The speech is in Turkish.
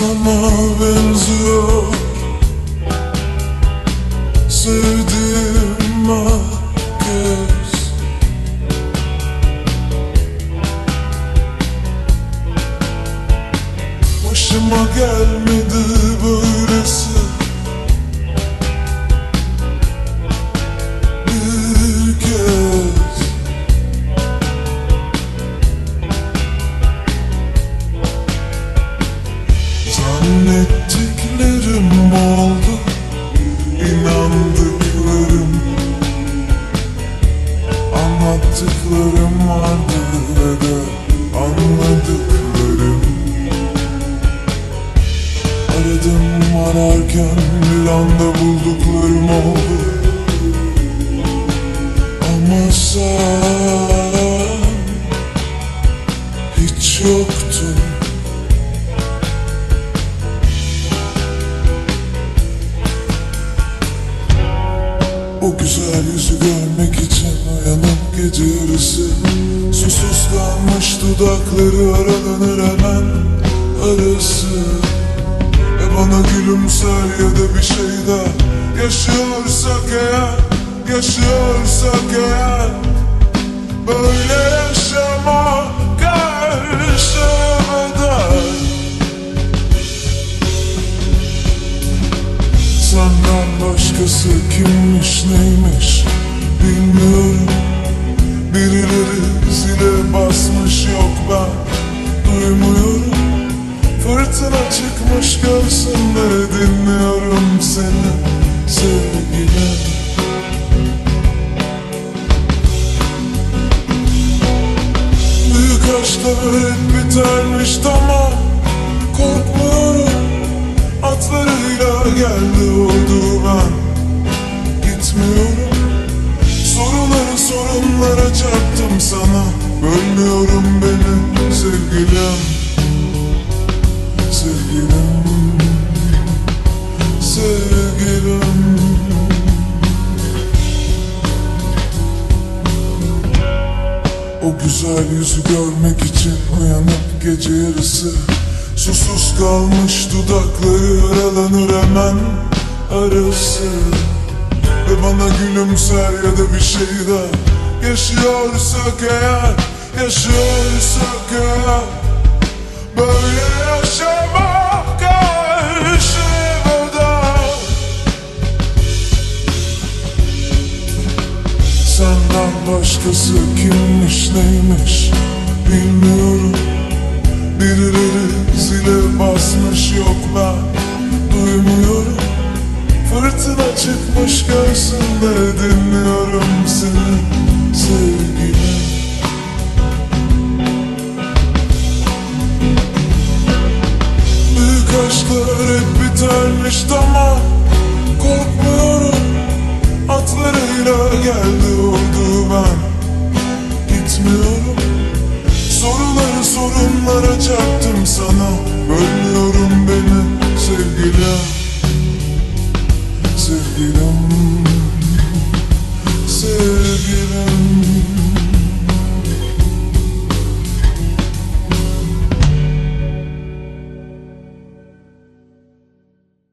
sana benziyor. Sevdiğim herkes. Başıma gelmedi böylesi Zannettiklerim oldu inandıklarım. Anlattıklarım vardı ve de anladıklarım. Aradım ararken bir anda bulduklarım oldu. Ama sen güzel yüzü görmek için uyanıp gece yarısı Susuz dudakları aralanır hemen arası Ve bana gülümser ya da bir şey daha. Yaşıyorsak eğer, yaşıyorsak Başkası kimmiş neymiş bilmiyorum. Birileri zile basmış yok ben duymuyorum. Fırtına çıkmış göğsümde dinliyorum seni sevgilim. Büyük aşklar hep bitermiş tamam. Korkmuyorum. Atlarıyla geldi Sorunlara çarptım sana. Bölmüyorum beni sevgilim Sevgilim. Sevgilim. O güzel yüzü görmek için uyanıp gece yarısı. Susuz kalmış dudakları aralanır hemen arası. Ve bana gülümser ya da bir şey daha Yaşıyorsak eğer, yaşıyorsak eğer Böyle yaşamak karşı bedel Senden başkası kimmiş neymiş bilmiyorum. Birileri zile basmış yok ben duymuyorum. Fırtına çıkmış göğsümde dinliyorum bitermiş tamam korkmuyorum. Atlarıyla geldi oldu ben. Gitmiyorum. Soruları sorunlara çarptım